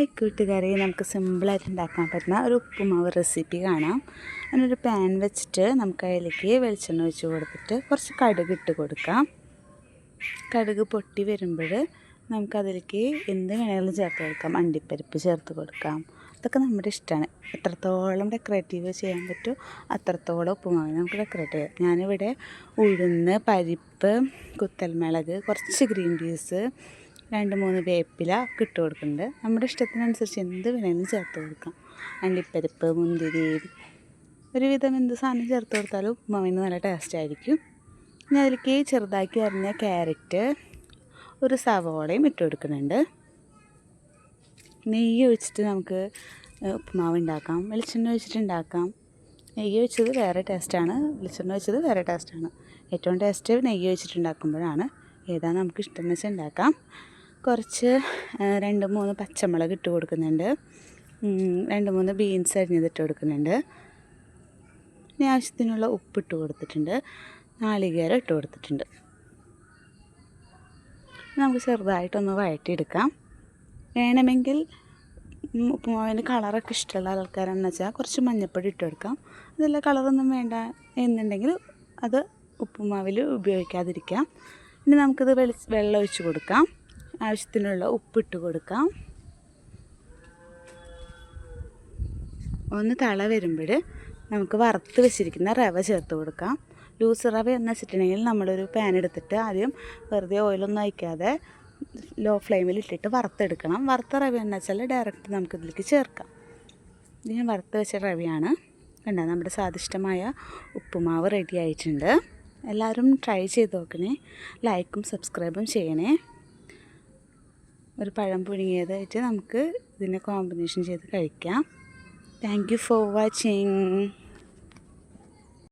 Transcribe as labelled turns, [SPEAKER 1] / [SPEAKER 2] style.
[SPEAKER 1] Hi കൂട്ടുകാരെ. നമുക്ക് സിമ്പിളായിട്ട് ഉണ്ടാക്കാൻ പറ്റുന്ന ഒരു ഉപ്പുമാവ് റെസിപ്പി കാണാം. അതിനൊരു പാൻ വെച്ചിട്ട് നമുക്ക് അതിലേക്ക് വെളിച്ചെണ്ണ ഒഴിച്ച് കൊടുത്തിട്ട് കുറച്ച് കടുക് ഇട്ട് കൊടുക്കാം. കടുക് പൊട്ടി വരുമ്പോൾ നമുക്കതിലേക്ക് എന്ത് വേണമെങ്കിലും ചേർത്ത് കൊടുക്കാം. അണ്ടിപ്പരിപ്പ് ചേർത്ത് കൊടുക്കാം. അതൊക്കെ നമ്മുടെ ഇഷ്ടമാണ്. എത്രത്തോളം ഡെക്കറേറ്റീവ് ചെയ്യാൻ പറ്റുമോ അത്രത്തോളം ഉപ്പുമാവ് നമുക്ക് ഡെക്കറേറ്റ് ചെയ്യാം. ഞാനിവിടെ ഉഴുന്ന് പരിപ്പ് കുത്തൽമുളക് കുറച്ച് ഗ്രീൻ പീസ് രണ്ട് മൂന്ന് വേപ്പില ഒക്കെ ഇട്ട് കൊടുക്കുന്നുണ്ട് നമ്മുടെ ഇഷ്ടത്തിനനുസരിച്ച് എന്ത് വേണമെങ്കിലും ചേർത്ത് കൊടുക്കാം. അണ്ടിപ്പരിപ്പ് മുന്തിരി ഒരുവിധം എന്ത് സാധനം ചേർത്ത് കൊടുത്താലും ഉമ്മാവിന് നല്ല ടേസ്റ്റ് ആയിരിക്കും. ഇനി അതിലേക്ക് ചെറുതാക്കി അരിഞ്ഞ ക്യാരറ്റ് ഒരു സവോളയും ഇട്ട് കൊടുക്കുന്നുണ്ട്. നെയ്യ് ഒഴിച്ചിട്ട് നമുക്ക് ഉപ്പുമാവ് ഉണ്ടാക്കാം. വെളിച്ചെണ്ണ ഒഴിച്ചിട്ട് ഉണ്ടാക്കാം. നെയ്യ് ഒഴിച്ചത് വേറെ ടേസ്റ്റാണ് വെളിച്ചെണ്ണ ഒഴിച്ചത് വേറെ ടേസ്റ്റാണ് ഏറ്റവും ടേസ്റ്റ് നെയ്യ് ഒഴിച്ചിട്ട് ഉണ്ടാക്കുമ്പോഴാണ് ഏതാണ് നമുക്ക് ഇഷ്ടം വെച്ചാൽ ഉണ്ടാക്കാം. കുറച്ച് രണ്ട് മൂന്ന് പച്ചമുളക് ഇട്ട് കൊടുക്കുന്നുണ്ട്. രണ്ട് മൂന്ന് ബീൻസ് അരിഞ്ഞതിട്ട് കൊടുക്കുന്നുണ്ട്. ഇനി ആവശ്യത്തിനുള്ള ഉപ്പിട്ട് കൊടുത്തിട്ടുണ്ട്. നാളികേരം ഇട്ട് കൊടുത്തിട്ടുണ്ട്. നമുക്ക് ചെറുതായിട്ടൊന്ന് വഴറ്റിയെടുക്കാം. വേണമെങ്കിൽ ഉപ്പുമാവിന് കളറൊക്കെ ഇഷ്ടമുള്ള ആൾക്കാരാണെന്ന് വെച്ചാൽ കുറച്ച് മഞ്ഞപ്പൊടി ഇട്ട് കൊടുക്കാം. അതല്ല കളറൊന്നും വേണ്ട എന്നുണ്ടെങ്കിൽ അത് ഉപ്പുമാവിൽ ഉപയോഗിക്കാതിരിക്കാം. ഇനി നമുക്കിത് വെളി വെള്ളം ഒഴിച്ച് കൊടുക്കാം. ആവശ്യത്തിനുള്ള ഉപ്പിട്ട് കൊടുക്കാം. ഒന്ന് തള വരുമ്പോൾ നമുക്ക് വറുത്ത് വെച്ചിരിക്കുന്ന റവ ചേർത്ത് കൊടുക്കാം. ലൂസ് റവ എന്ന് വെച്ചിട്ടുണ്ടെങ്കിൽ നമ്മളൊരു പാൻ എടുത്തിട്ട് ആദ്യം വെറുതെ ഓയിലൊന്നും അയക്കാതെ ലോ ഫ്ലെയിമിൽ ഇട്ടിട്ട് വറുത്തെടുക്കണം. വറുത്ത റവ എന്ന് വെച്ചാൽ ഡയറക്റ്റ് നമുക്ക് ഇതിലേക്ക് ചേർക്കാം. ഇത് ഞാൻ വറുത്ത് വെച്ച റവയാണ്. കണ്ട? നമ്മുടെ സ്വാദിഷ്ടമായ ഉപ്പുമാവ് റെഡി ആയിട്ടുണ്ട്. എല്ലാവരും ട്രൈ ചെയ്ത് നോക്കണേ. ലൈക്കും സബ്സ്ക്രൈബും ചെയ്യണേ. ഒരു പഴം പുഴുങ്ങിയതായിട്ട് നമുക്ക് ഇതിനെ കോമ്പിനേഷൻ ചെയ്ത് കഴിക്കാം. Thank you for watching